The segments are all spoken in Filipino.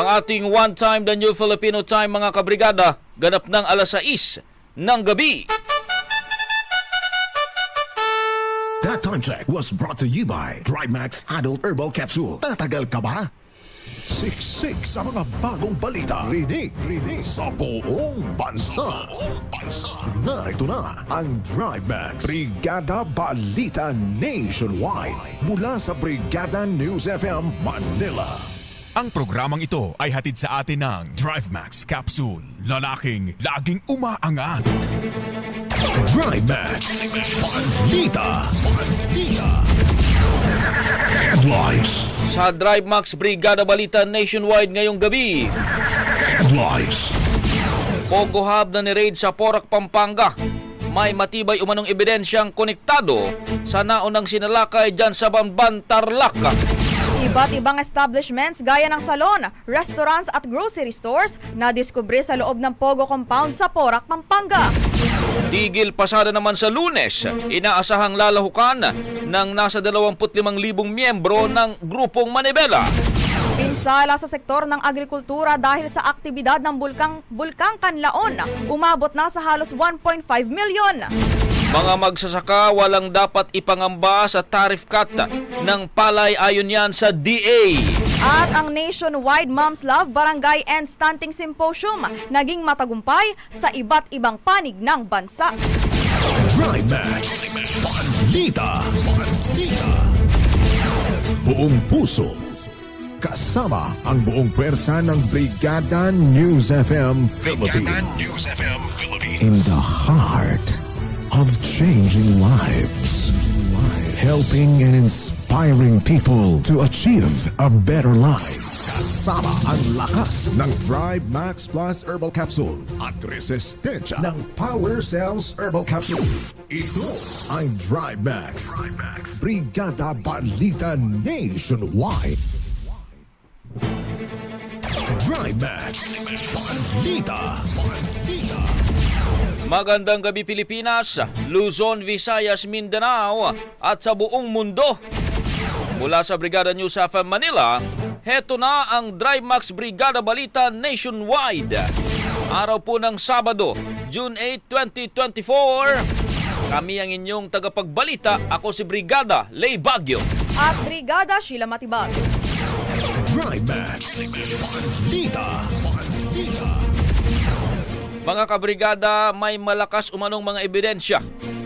Ang ating one time the new Filipino time mga kabrigada ganap ng alas 6 ng gabi. That time check was brought to you by Max Adult Herbal Capsule. Tatagal ka ba? Siksik sa mga bagong balita. Rinig, rinig sa buong bansa. Narito na ang Max Brigada Balita Nationwide mula sa Brigada News FM Manila. Ang programang ito ay hatid sa atin ng DriveMax Capsule. Lalaking laging umaangat. Max Balita. Balita. Headlines. Sa Drive Max Brigada Balita Nationwide ngayong gabi, Headlines. Pogo Hub na ni-raid sa Porac, Pampanga. May matibay umanong ebidensyang konektado sa naunang sinalakay dyan sa Bamban, Tarlac. Iba't ibang establishments gaya ng salon, restaurants at grocery stores na diskubre sa loob ng Pogo Compound sa Porac, Pampanga. Tigil pasada naman sa lunes, inaasahang lalahukan ng nasa 25,000 miyembro ng grupong Manibela. Pinsala sa sektor ng agrikultura dahil sa aktibidad ng bulkang, bulkang Kanlaon, umabot na sa halos 1.5 milyon. Mga magsasaka walang dapat ipangamba sa tariff cut ng palay ayon yan sa DA. At ang Nationwide Moms Love Barangay and Stunting Symposium naging matagumpay sa iba't ibang panig ng bansa. Max Balita. Balita. Buong puso. Kasama ang buong pwersa ng Brigada News FM Philippines. In the heart of changing lives. Helping and inspiring people to achieve a better life. Kasama ang lakas ng Drive Max Plus Herbal Capsule at resistensya ng Power Cells Herbal Capsule. Ito ang Drive Max. Brigada Balita Nationwide. Drive Max. Balita. Balita. Magandang gabi Pilipinas, Luzon, Visayas, Mindanao at sa buong mundo. Mula sa Brigada News FM Manila, heto na ang Drive Max Brigada Balita Nationwide. Araw po ng Sabado, June 8, 2024. Kami ang inyong tagapagbalita. Ako si Brigada Lay Bagyo. At Brigada Sheila Matibag. Drive Max. Balita. Balita. Mga kabrigada, may malakas umanong mga ebidensya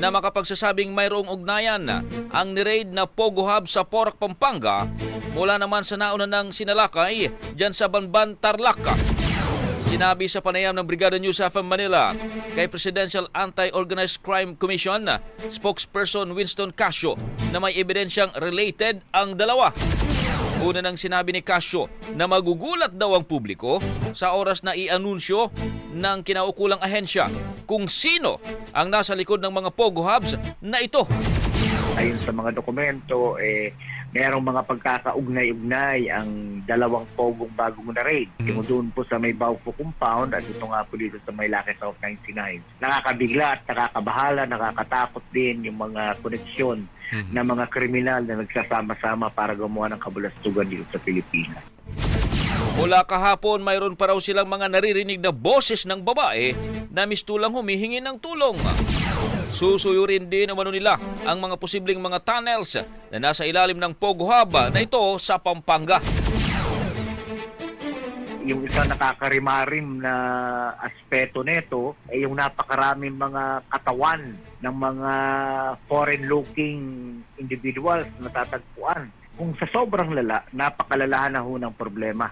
na makapagsasabing mayroong ugnayan ang ni-raid na Pogo Hub sa Porac, Pampanga mula naman sa nauna ng sinalakay dyan sa Banban, Tarlac. Sinabi sa panayam ng Brigada News FM Manila kay Presidential Anti-Organized Crime Commission spokesperson Winston Casio na may ebidensyang related ang dalawa. Una nang sinabi ni Casio na magugulat daw ang publiko sa oras na i-anunsyo ng kinaukulang ahensya kung sino ang nasa likod ng mga Pogo Hubs na ito. ayon sa mga dokumento, eh, merong mga pagkakaugnay-ugnay ang dalawang pogong bagong na raid. Yung doon po sa may Baupo compound at ito nga po dito sa may Lucky South 99. Nakakabigla at nakakabahala, nakakatakot din yung mga koneksyon ng mga kriminal na nagsasama-sama para gumawa ng kabulastugan dito sa Pilipinas. Mula kahapon, mayroon pa raw silang mga naririnig na boses ng babae na mistulang humihingi ng tulong. Susuyurin din umano nila ang mga posibleng mga tunnels na nasa ilalim ng Pogo Hub na ito sa Pampanga. yung isang nakakarimarim na aspeto nito ay yung napakaraming mga katawan ng mga foreign-looking individuals na tatagpuan. Kung sa sobrang lala, napakalalahan na ho ng problema.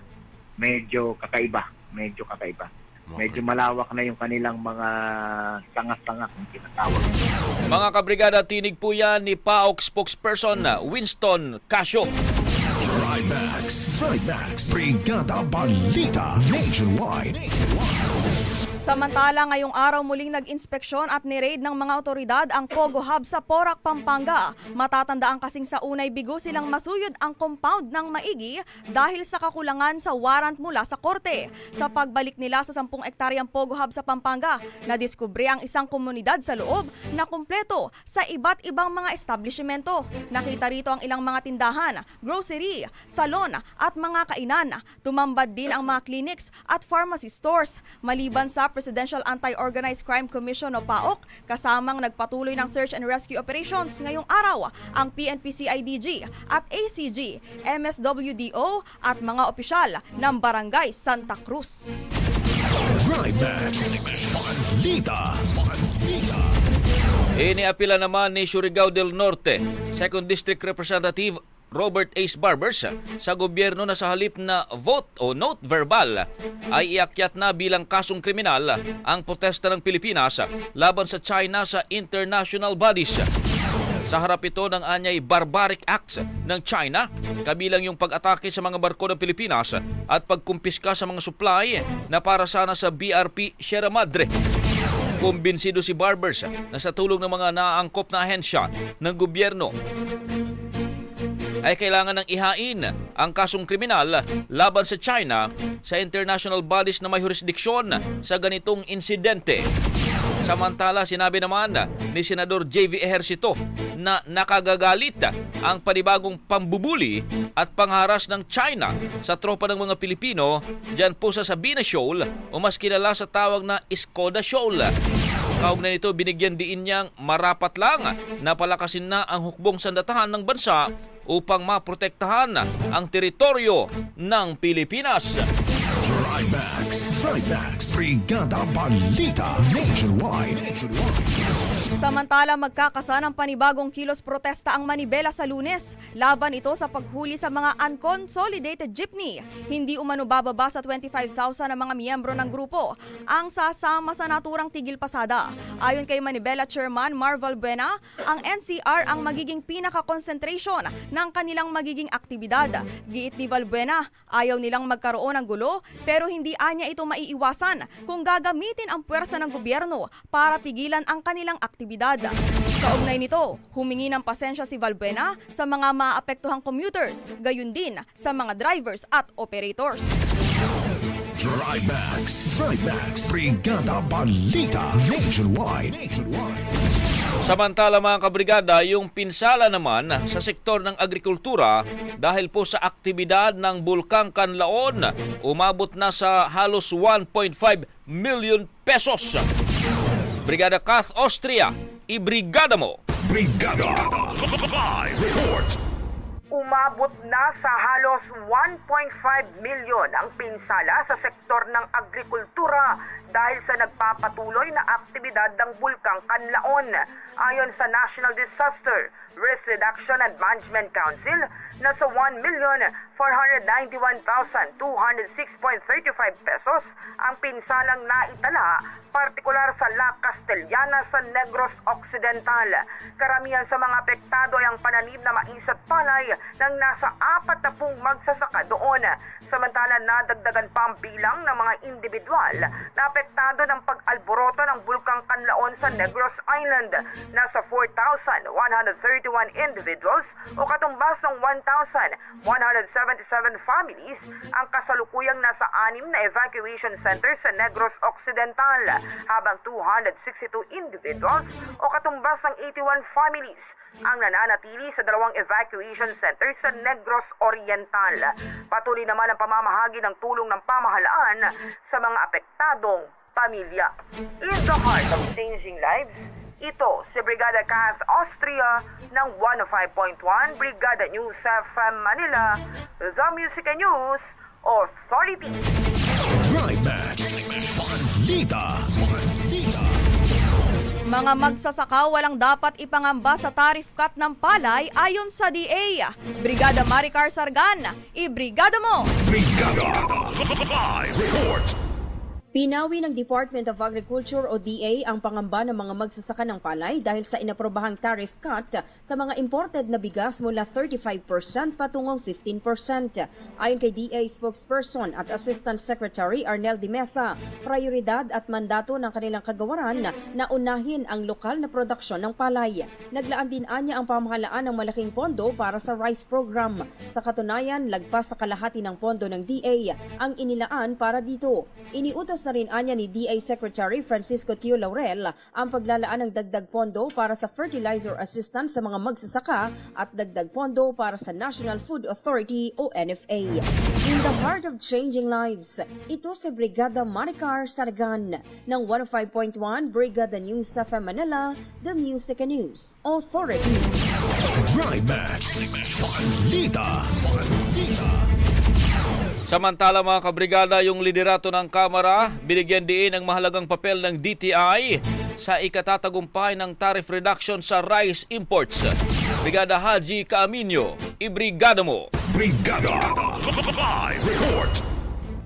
Medyo kakaiba. Medyo kakaiba. Medyo malawak na yung kanilang mga sanga-sanga kung tinatawag. Mga kabrigada, tinig po yan ni PAOK spokesperson na Winston Casio. Trimax. Trimax. Brigada Balita Nationwide. Samantala, ngayong araw muling nag-inspeksyon at ni-raid ng mga otoridad ang Pogo Hub sa Porac, Pampanga. Matatandaan kasing sa unay bigo silang masuyod ang compound ng maigi dahil sa kakulangan sa warrant mula sa korte. Sa pagbalik nila sa 10 ektaryang Pogo Hub sa Pampanga, nadiskubre ang isang komunidad sa loob na kumpleto sa iba't ibang mga establishmento. Nakita rito ang ilang mga tindahan, grocery, salon at mga kainan. Tumambad din ang mga clinics at pharmacy stores. Maliban sa Presidential Anti-Organized Crime Commission o PAOK, kasamang nagpatuloy ng search and rescue operations ngayong araw ang PNP-CIDG at ACG, MSWDO at mga opisyal ng Barangay Santa Cruz. Balita. Iniapila naman ni Surigao del Norte, 2nd District Representative Robert Ace Barbers sa gobyerno na sa halip na vote o note verbal ay iakyat na bilang kasong kriminal ang protesta ng Pilipinas laban sa China sa international bodies. Sa harap ito ng anyay barbaric acts ng China, kabilang yung pag-atake sa mga barko ng Pilipinas at pagkumpiska sa mga supply na para sana sa BRP Sierra Madre. Kumbinsido si Barbers na sa tulong ng mga naaangkop na ahensya ng gobyerno ay kailangan ng ihain ang kasong kriminal laban sa China sa international bodies na may jurisdiksyon sa ganitong insidente. Samantala, sinabi naman ni Senador J.V. Ejercito na nakagagalit ang panibagong pambubuli at pangharas ng China sa tropa ng mga Pilipino dyan po sa Sabina Shoal o mas kilala sa tawag na Skoda Shoal. Kaugnay nito, binigyan diin niyang marapat lang na palakasin na ang hukbong sandatahan ng bansa upang maprotektahan ang teritoryo ng Pilipinas. Trimax. Trimax. Brigada Balita Nationwide. Samantala, magkakasa ng panibagong kilos protesta ang Manibela sa lunes. Laban ito sa paghuli sa mga unconsolidated jeepney. Hindi umano bababa sa 25,000 ang mga miyembro ng grupo ang sasama sa naturang tigil pasada. Ayon kay Manibela Chairman Marvel Buena, ang NCR ang magiging pinaka-concentration ng kanilang magiging aktibidad. Giit ni Valbuena, ayaw nilang magkaroon ng gulo pero hindi anya ito maiiwasan kung gagamitin ang puwersa ng gobyerno para pigilan ang kanilang aktibidad. Kaugnay nito, humingi ng pasensya si Valbuena sa mga maapektuhang commuters, gayon din sa mga drivers at operators. Trimax. Trimax. Brigada Balita Nationwide. Nationwide. Samantala mga kabrigada, yung pinsala naman sa sektor ng agrikultura dahil po sa aktibidad ng Bulkang Kanlaon, umabot na sa halos 1.5 million pesos. Brigada Kath Austria, ibrigada mo! Brigada. Live report. umabot na sa halos 1.5 milyon ang pinsala sa sektor ng agrikultura dahil sa nagpapatuloy na aktibidad ng Bulkang Kanlaon. Ayon sa National Disaster Risk Reduction and Management Council, nasa 1,491,206.35 pesos ang pinsalang naitala, partikular sa La Castellana sa Negros Occidental. Karamihan sa mga apektado ay ang pananim na mais at palay ng nasa 40 magsasaka doon. Sa Samantala nadagdagan pa ang bilang ng mga individual na apektado ng pag-alboroto ng Bulkang Kanlaon sa Negros Island. Nasa 4,131 individuals o katumbas ng 1,177 families ang kasalukuyang nasa anim na evacuation centers sa Negros Occidental, habang 262 individuals o katumbas ng 81 families ang nananatili sa dalawang evacuation centers sa Negros Oriental. Patuloy naman ang pamamahagi ng tulong ng pamahalaan sa mga apektadong pamilya. In the heart of changing lives, ito si Brigada Cass Austria ng 105.1 Brigada News FM Manila, The Music and News Authority. Trimax. Balita. Balita. Mga magsasaka walang dapat ipangamba sa tariff cut ng palay ayon sa DA. Brigada Maricar Sargan, ibrigada mo! Brigada. Live report. Pinawi ng Department of Agriculture o DA ang pangamba ng mga magsasaka ng palay dahil sa inaprobahang tariff cut sa mga imported na bigas mula 35% patungong 15%. Ayon kay DA spokesperson at Assistant Secretary Arnel Di Mesa, prioridad at mandato ng kanilang kagawaran na unahin ang lokal na produksyon ng palay. Naglaan din anya ang pamahalaan ng malaking pondo para sa rice program. Sa katunayan, lagpas sa kalahati ng pondo ng DA ang inilaan para dito. Iniutos na rin anya ni DA Secretary Francisco Tio Laurel ang paglalaan ng dagdag pondo para sa fertilizer assistance sa mga magsasaka at dagdag pondo para sa National Food Authority o NFA. In the heart of changing lives, ito si Brigada Maricar Sargan ng 105.1 Brigada News sa Manila, The Music and News Authority. Trimax. Balita. Balita. Samantala mga kabrigada, yung liderato ng Kamara, binigyan diin ng mahalagang papel ng DTI sa ikatatagumpay ng tariff reduction sa rice imports. Brigada Haji Kaaminyo, ibrigada mo! Brigada. Live report.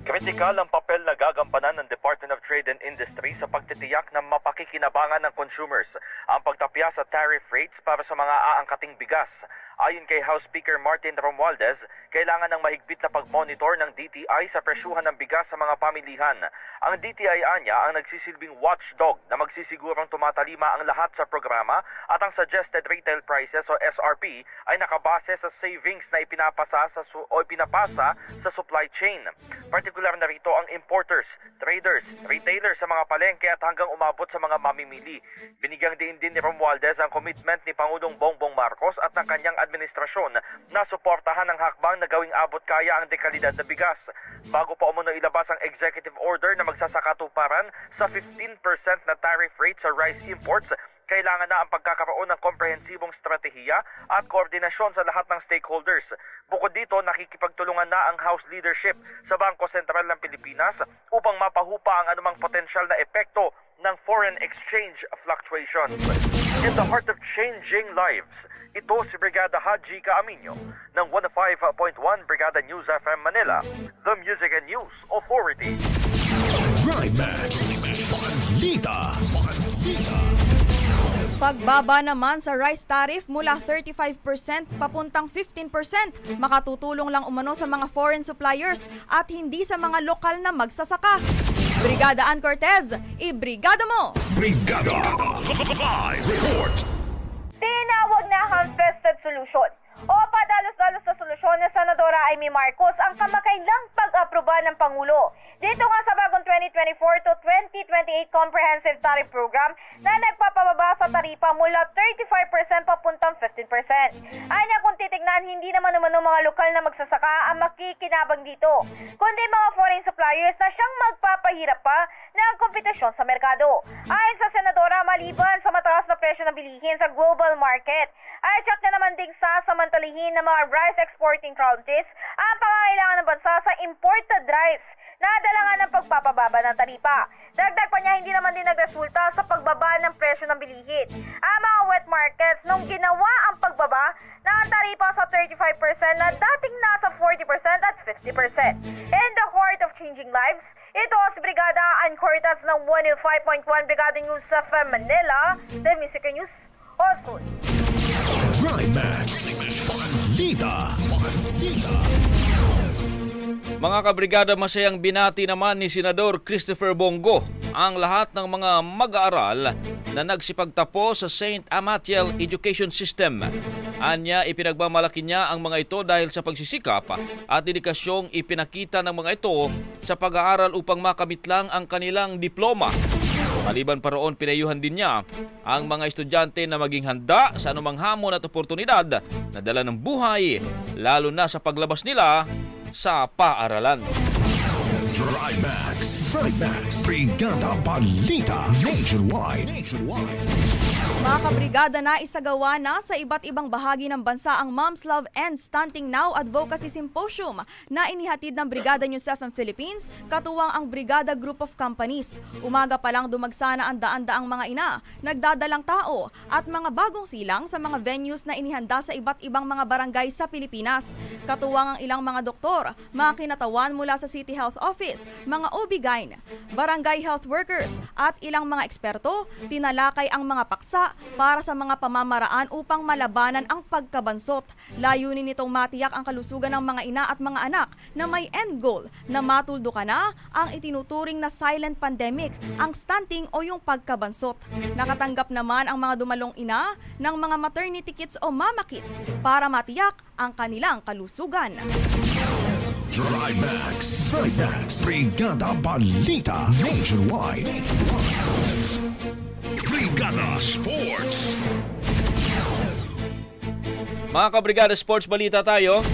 Kritikal ang papel na gagampanan ng Department of Trade and Industry sa pagtitiyak ng mapakikinabangan ng consumers ang pagtapya sa tariff rates para sa mga aangkating bigas. Ayon kay House Speaker Martin Romualdez, kailangan ng mahigpit na pag-monitor ng DTI sa presyuhan ng bigas sa mga pamilihan. Ang DTI anya ang nagsisilbing watchdog na magsisigurong tumatalima ang lahat sa programa at ang suggested retail prices o SRP ay nakabase sa savings na ipinapasa sa o ipinapasa sa supply chain. Partikular na rito ang importers, traders, retailers sa mga palengke at hanggang umabot sa mga mamimili. Binigyang din din ni Romualdez ang commitment ni Pangulong Bongbong Marcos at ng kanyang administrasyon na suportahan ang hakbang na gawing abot kaya ang dekalidad na bigas. Bago pa umuno ilabas ang executive order na magsasakatuparan sa 15% na tariff rate sa rice imports, kailangan na ang pagkakaroon ng komprehensibong strategiya at koordinasyon sa lahat ng stakeholders. Bukod dito, nakikipagtulungan na ang House leadership sa Bangko Sentral ng Pilipinas upang mapahupa ang anumang potensyal na epekto ng foreign exchange fluctuations. In the heart of changing lives, ito si Brigada Haji Kaaminyo ng 105.1 Brigada News FM Manila, the Music and News Authority. Trimax. Balita. Balita. Pagbaba naman sa rice tariff mula 35% papuntang 15%, makatutulong lang umano sa mga foreign suppliers at hindi sa mga lokal na magsasaka. Brigada Ann Cortez, ibrigada mo! Brigada. Live report. Tinawag na ham-fisted solution o padalos-dalos na solusyon ni Senadora Amy Marcos ang kamakailang pag-aproba ng Pangulo. Dito nga sa bagong 2024 to 2028 Comprehensive Tariff Program na nagpapababa sa taripa mula 35% papuntang 15%. Anya kung titignan, hindi naman naman ng mga lokal na magsasaka ang makikinabang dito, kundi mga foreign suppliers na siyang magpapahirap pa ng kompetisyon sa merkado. Ayon sa Senadora, maliban sa mataas na presyo ng bilihin sa global market, ay check na naman ding sasamantalihin ng mga rice exporting countries ang pangangailangan ng bansa sa imported rice na dala nga ng pagpapababa ng taripa. Dagdag pa niya, hindi naman din nagresulta sa pagbaba ng presyo ng bilihin. Ang mga wet markets, nung ginawa ang pagbaba ng taripa sa 35% na dating nasa 40% at 50%. In the heart of changing lives, ito si Brigada Ann Cortez ng 105.1 Brigada News sa Manila, The Music News also. Trimax. Balita. Balita. Mga kabrigada, masayang binati naman ni Senador Christopher Bongo ang lahat ng mga mag-aaral na nagsipagtapos sa St. Amatiel Education System. Anya, ipinagmamalaki niya ang mga ito dahil sa pagsisikap at dedikasyong ipinakita ng mga ito sa pag-aaral upang makamit lang ang kanilang diploma. Maliban pa roon, pinayuhan din niya ang mga estudyante na maging handa sa anumang hamon at oportunidad na dala ng buhay, lalo na sa paglabas nila sa paaralan. Trimax. Trimax. Brigada Balita Nationwide. Nationwide. Mga kabrigada na isagawa na sa iba't ibang bahagi ng bansa ang Moms Love and Stunting Now Advocacy Symposium na inihatid ng Brigada News FM Philippines, katuwang ang Brigada Group of Companies. Umaga pa lang dumagsana ang daan-daang mga ina, nagdadalang tao at mga bagong silang sa mga venues na inihanda sa iba't ibang mga barangay sa Pilipinas. Katuwang ang ilang mga doktor, mga kinatawan mula sa City Health Office, mga OB-GYN, barangay health workers at ilang mga eksperto, tinalakay ang mga paksa para sa mga pamamaraan upang malabanan ang pagkabansot. Layunin nitong matiyak ang kalusugan ng mga ina at mga anak na may end goal na matuldukan na ang itinuturing na silent pandemic, ang stunting o yung pagkabansot. Nakatanggap naman ang mga dumalong ina ng mga maternity kits o mama kits para matiyak ang kanilang kalusugan. Trimax. Trimax. Brigada Balita Nationwide. Brigada Sports. Mga kabrigada sports balita tayo,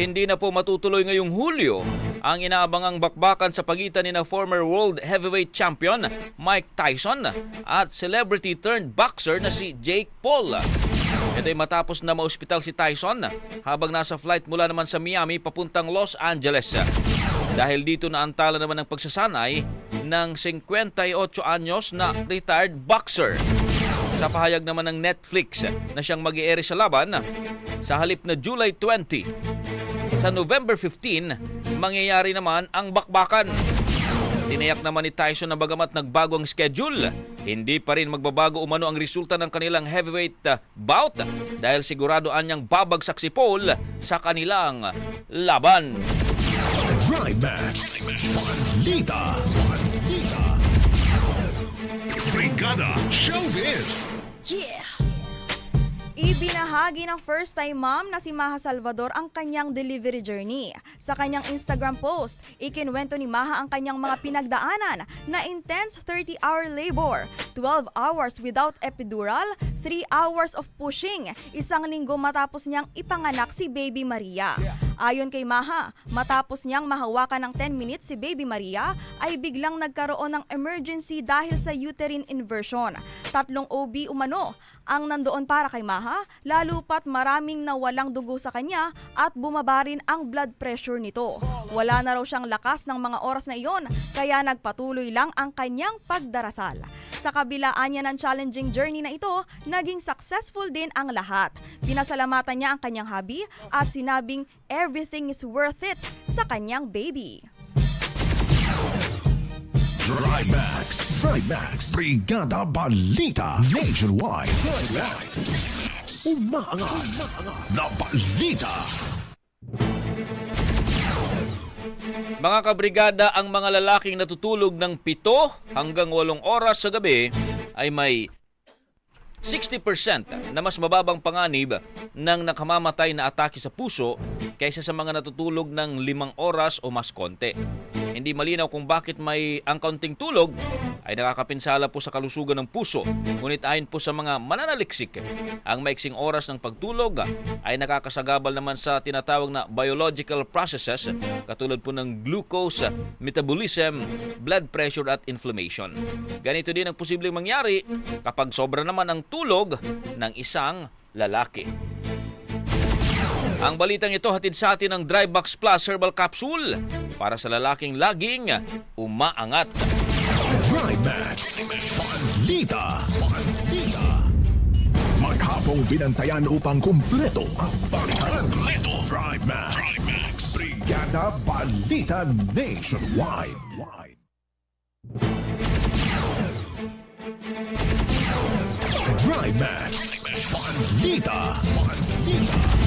hindi na po matutuloy ngayong Hulyo ang inaabangang bakbakan sa pagitan ni na former world heavyweight champion Mike Tyson at celebrity turned boxer na si Jake Paul. Ito ay matapos na maospital si Tyson habang nasa flight mula naman sa Miami papuntang Los Angeles. Dahil dito naantala naman ang pagsasanay ng 58 anyos na retired boxer. Sa pahayag naman ng Netflix na siyang mag sa laban sa halip na July 20. Sa November 15, mangyayari naman ang bakbakan. Tinayak naman ni Tyson na bagamat nagbago ang schedule, hindi pa rin magbabago umano ang resulta ng kanilang heavyweight uh, bout dahil sigurado anyang babagsak si Paul sa kanilang laban. Brigada Showbiz. Ibinahagi ng first-time mom na si Maha Salvador ang kanyang delivery journey. Sa kanyang Instagram post, ikinwento ni Maha ang kanyang mga pinagdaanan na intense 30-hour labor, 12 hours without epidural, 3 hours of pushing, isang linggo matapos niyang ipanganak si Baby Maria. Ayon kay Maha, matapos niyang mahawakan ng 10 minutes si Baby Maria, ay biglang nagkaroon ng emergency dahil sa uterine inversion. Tatlong OB umano ang nandoon para kay Maha, lalo pat maraming nawalang dugo sa kanya at bumaba rin ang blood pressure nito. Wala na raw siyang lakas ng mga oras na iyon, kaya nagpatuloy lang ang kanyang pagdarasal. Sa kabilaan niya ng challenging journey na ito, naging successful din ang lahat. Pinasalamatan niya ang kanyang hubby at sinabing everything is worth it sa kanyang baby. Trimax. Trimax. Brigada Balita Nationwide. Trimax. Umaangat na balita. Mga kabrigada, ang mga lalaking natutulog ng pito hanggang walong oras sa gabi ay may 60% na mas mababang panganib ng nakamamatay na atake sa puso kaysa sa mga natutulog ng limang oras o mas konti. Hindi malinaw kung bakit may ang kaunting tulog ay nakakapinsala po sa kalusugan ng puso. Ngunit ayon po sa mga mananaliksik, ang maiksing oras ng pagtulog ay nakakasagabal naman sa tinatawag na biological processes katulad po ng glucose, metabolism, blood pressure at inflammation. Ganito din ang posibleng mangyari kapag sobra naman ang tulog ng isang lalaki. Ang balitang ito hatid sa atin ng Drybox Plus Herbal Capsule para sa lalaking laging umaangat. Trimax. Balita. Balita. Maghapong binantayan upang kumpleto ang balitan. Kumpleto. Trimax. Brigada Balita Nationwide. Trimax. Balita. Balita.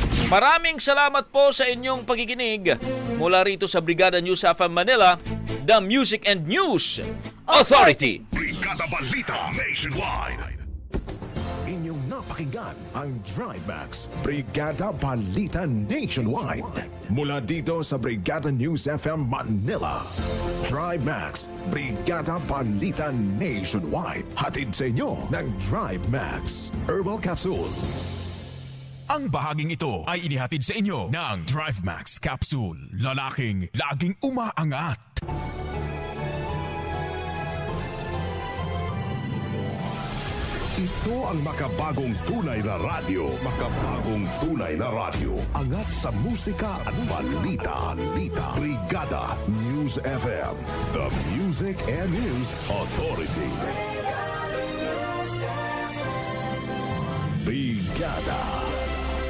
Maraming salamat po sa inyong pakikinig. Mula rito sa Brigada News FM Manila, the Music and News Authority. Brigada Balita Nationwide. Inyong napakinggan ang Drive Brigada Balita Nationwide. Mula dito sa Brigada News FM Manila. Drive Max Brigada Balita Nationwide. Hatid sa inyo ng Drive Max Herbal Capsule. Ang bahaging ito ay inihatid sa inyo ng Drive Max Capsule. Lalaking laging umaangat. Ito ang makabagong tunay na radyo. Makabagong tunay na radyo. Angat sa musika at balita. balita. Brigada News FM. The Music and News Authority. Brigada